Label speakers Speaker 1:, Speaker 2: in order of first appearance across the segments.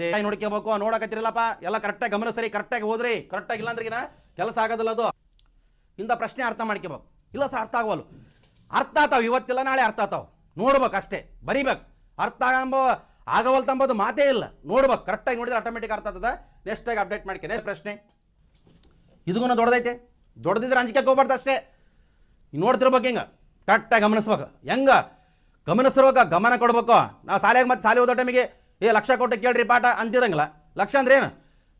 Speaker 1: ನೋಡ್ಕೋಬೇಕು, ನೋಡಕತ್ತಿರಲ್ಲಪ್ಪ? ಎಲ್ಲ ಕರೆಕ್ಟಾಗಿ ಗಮನಿಸ್ರಿ ಕರೆಕ್ಟಾಗಿ ಹೋದ್ರಿ. ಕರೆಕ್ಟಾಗಿ ಇಲ್ಲ ಅಂದ್ರೆ ಕೆಲಸ ಆಗೋದಿಲ್ಲ ಅದು. ಇಂಥ ಪ್ರಶ್ನೆ ಅರ್ಥ ಮಾಡ್ಕೋಬೇಕು. ಇಲ್ಲ ಸರ್, ಅರ್ಥ ಆಗವಲ್ಲ ಅರ್ಥ ಆತಾವ, ಇವತ್ತಿಲ್ಲ, ನಾಳೆ ಅರ್ಥ ಆತಾವ. ನೋಡ್ಬೇಕು ಅಷ್ಟೇ. ಬರಿಬೇಕು. ಅರ್ಥ ಆಗಂಬ ಆಗವಲ್ ತಂಬೋದು ಮಾತೇ ಇಲ್ಲ. ನೋಡ್ಬೇಕು. ಕರೆಕ್ಟಾಗಿ ನೋಡಿದ್ರೆ ಆಟೋಮೆಟಿಕ್ ಅರ್ಥ ನೆಕ್ಸ್ಟ್ ಆಗಿ ಅಪ್ಡೇಟ್ ಮಾಡ್ತೀನಿ ಪ್ರಶ್ನೆ. ಇದಗೂ ದೊಡ್ಡದೈತೆ. ದೊಡ್ಡದಿದ್ರೆ ಅಂಜಿಕೆ ಹೋಗ್ಬಾರ್ದು ಅಷ್ಟೇ. ನೋಡ್ತಿರ್ಬೇಕು ಹಿಂಗೆ? ಕರೆಕ್ಟಾಗಿ ಗಮನಿಸ್ಬೇಕು. ಹೆಂಗ? ಗಮನಿಸಿರ್ಬೇಕು ಗಮನ ಕೊಡ್ಬೇಕು. ನಾವು ಶಾಲೆಗೆ ಮತ್ತೆ ಶಾಲೆ ಓದೋ ಟೈಮಿಗೆ ಏ ಲಕ್ಷ ಕೊಟ್ಟು ಕೇಳ್ರಿ ಪಾಠ ಅಂತಿರಂಗಿಲ್ಲ. ಲಕ್ಷ ಅಂದ್ರೆ ಏನು?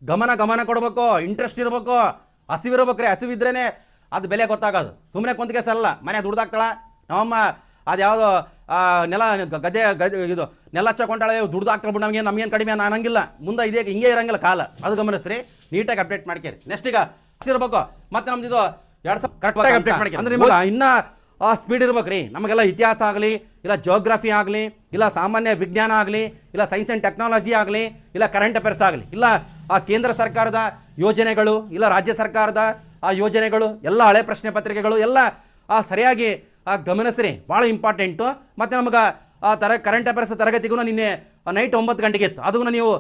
Speaker 1: ಗಮನ ಗಮನ ಕೊಡಬೇಕು ಇಂಟ್ರೆಸ್ಟ್ ಇರಬೇಕು ಹಸಿವಿರ್ಬೇಕು ರೀ ಹಸಿವಿದ್ರೇ ಅದು ಬೆಲೆ ಗೊತ್ತಾಗೋದು. ಸುಮ್ಮನೆ ಕುಂತ್ಕೆ ಸಲ್ಲ ಮನೆ ದುಡ್ದಾಕ್ತಾಳ ನಮ್ಮಮ್ಮ ಅದು ಯಾವುದೋ ನೆಲ ಗದ್ದೆ ಗದ್ದೆ ಇದು ನೆಲ ಹಚ್ಚಕೊಂಡಾಳೆ ದುಡ್ದು ಹಾಕ್ತಾಳೆ ಬಿಡು ನಮಗೆ ನಮಗೇನು ಕಡಿಮೆ ನಾನು ಅನ್ನಂಗಿಲ್ಲ. ಮುಂದೆ ಇದೇ ಹಿಂಗೆ ಇರಂಗಿಲ್ಲ ಕಾಲ. ಅದು ಗಮನಿಸ್ರಿ ನೀಟಾಗಿ ಅಪ್ಡೇಟ್ ಮಾಡ್ಕೇರಿ. ನೆಕ್ಸ್ಟ್ ಈಗ ಇರ್ಬೇಕು ಮತ್ತೆ ನಮ್ದು ಇದು ಎರಡು ಸಾವಿರ ಕರೆಕ್ಟಾಗಿ ಅಪ್ಡೇಟ್ ಮಾಡ್ಕೇರಿ. ಅಂದ್ರೆ ನಿಮಗೆ ಇನ್ನೂ ಆ ಸ್ಪೀಡ್ ಇರ್ಬೇಕು ರೀ ನಮಗೆಲ್ಲ ಇತಿಹಾಸ ಆಗಲಿ ಇಲ್ಲ ಜೋಗ್ರಫಿ ಆಗಲಿ ಇಲ್ಲ ಸಾಮಾನ್ಯ ವಿಜ್ಞಾನ ಆಗಲಿ ಇಲ್ಲ ಸೈನ್ಸ್ ಆ್ಯಂಡ್ ಟೆಕ್ನಾಲಜಿ ಆಗಲಿ ಇಲ್ಲ ಕರೆಂಟ್ ಅಫೇರ್ಸ್ ಆಗಲಿ ಇಲ್ಲ ಆ ಕೇಂದ್ರ ಸರ್ಕಾರದ ಯೋಜನೆಗಳು ಇಲ್ಲ ರಾಜ್ಯ ಸರ್ಕಾರದ ಆ ಯೋಜನೆಗಳು ಎಲ್ಲ ಹಳೆ ಪ್ರಶ್ನೆ ಪತ್ರಿಕೆಗಳು ಎಲ್ಲ ಆ ಸರಿಯಾಗಿ ಆ ಗಮನಿಸ್ರಿ. ಭಾಳ ಇಂಪಾರ್ಟೆಂಟು ಮತ್ತು ನಮಗೆ ಆ ತರ ಕರೆಂಟ್ ಅಫೇರ್ಸ್ ತರಗತಿಗೂ ನಿನ್ನೆ ನೈಟ್ ಒಂಬತ್ತು ಗಂಟೆಗೆ ಇತ್ತು. ಅದನ್ನು ನೀವು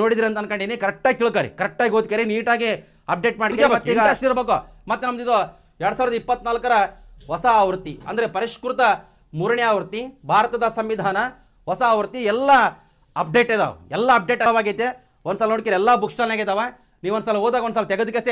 Speaker 1: ನೋಡಿದ್ರಿ ಅಂತ ಅನ್ಕೊಂಡಿನಿ. ಕರೆಕ್ಟಾಗಿ ತಿಳ್ಕರಿ. ಕರೆಕ್ಟಾಗಿ ಓದ್ಕರಿ. ನೀಟಾಗಿ ಅಪ್ಡೇಟ್ ಮಾಡಿ ಇರಬೇಕು. ಮತ್ತು ನಮ್ದು ಇದು ಎರಡು ಸಾವಿರದ ಇಪ್ಪತ್ನಾಲ್ಕರ ಹೊಸ ಆವೃತ್ತಿ ಅಂದರೆ ಪರಿಷ್ಕೃತ ಮೂರನೇ ಆವೃತ್ತಿ, ಭಾರತದ ಸಂವಿಧಾನ ಹೊಸ ಆವೃತ್ತಿ, ಎಲ್ಲ ಅಪ್ಡೇಟ್ ಇದಾವೆ. ಎಲ್ಲ ಅಪ್ಡೇಟ್ ಆಗೈತೆ ಒಂದ್ಸಲ ನೋಡ್ಕಿರಿ ಎಲ್ಲ ಬುಕ್ ಸ್ಟಾಲ್ನಾಗ ಇದಾವೆ. ನೀವು ಒಂದ್ಸಲ ಓದಾಗ ಒಂದ್ಸಲ ತೆಗೆದಕ್ಕೆ